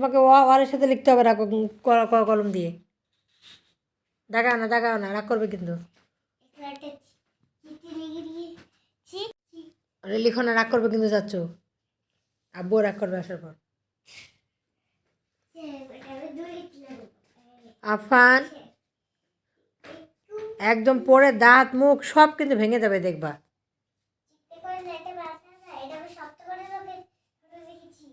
তোমাকে ওয়ারের সাথে লিখতে হবে ক- কলম দিয়ে। দেখাও না দেখাও না, রাগ করবে কিন্তু। লিখে না, রাগ করবে কিন্তু যাচ্ছ। আব্বু রাগ করবে আসার পর। আফান, একদম পরে দাঁত, মুখ সব কিন্তু ভেঙে যাবে দেখবা চিঠি করে নেটে বাসা না এটা আমি শক্ত করে লোকে করে রেখেছি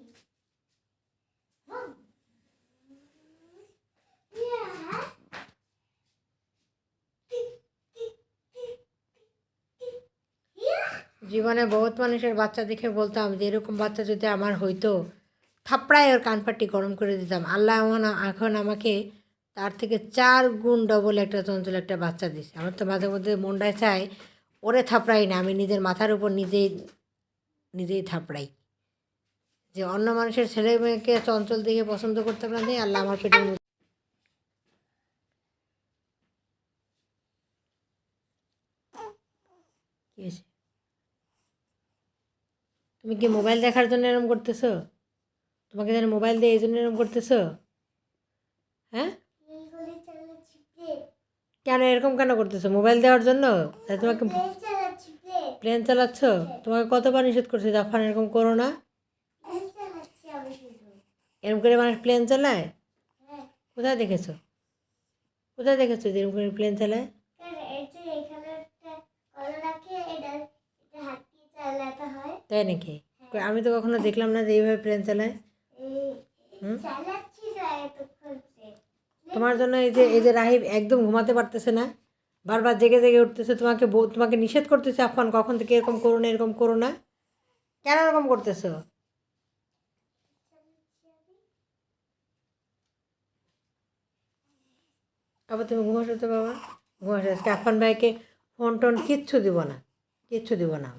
জীবনে বহুত মানুষের বাচ্চা দেখে বলতাম যে, এরকম বাচ্চা যদি আমার হইতো, থাপড়ায় ওর কানপাটি গরম করে দিতাম। আল্লাহ এখন এখন আমাকে তার থেকে চার গুণ ডবল একটা চঞ্চল একটা বাচ্চা দিছে আমার তো মাঝে মধ্যে মনটায় চায়, ওরে থাপড়াই না, আমি নিজের মাথার উপর নিজেই নিজেই থাপড়াই। যে অন্য মানুষের ছেলে মেয়েকে চঞ্চল দেখে পছন্দ করতাম না আল্লাহ আমার পেটের মধ্যে কি? তুমি কি মোবাইল দেখার জন্য এরম করতেছো? তোমাকে যেন মোবাইল দিয়ে এই জন্য এরম করতেছো? হ্যাঁ? কেন এরকম কেন করতেছো? মোবাইল দেওয়ার জন্য? তাই তোমাকে প্লেন চালাচ্ছ তোমাকে কতবার নিষেধ করছে জাফান এরকম করো না। এরকম করে মানুষ প্লেন চালায়? হ্যাঁ। কোথায় দেখেছ? কোথায় দেখেছ যে এরকম করে প্লেন চালায়? তাই নাকি? আমি তো কখনো দেখলাম না যে এইভাবে প্লেন চালায়। তোমার জন্য এই যে এই যে রাহিব একদম ঘুমাতে পারতেছে না। বারবার জেগে জেগে উঠতেছে। তোমাকে তোমাকে নিষেধ করতেছে আফান কখন থেকে এরকম করো না, এরকম করো না। কেন এরকম করতেছো? আবার তুমি ঘুমাসো তো বাবা। ঘুমাসো আজকে আফান ভাইকে ফোন টোন কিচ্ছু দিব না। কিচ্ছু দিব না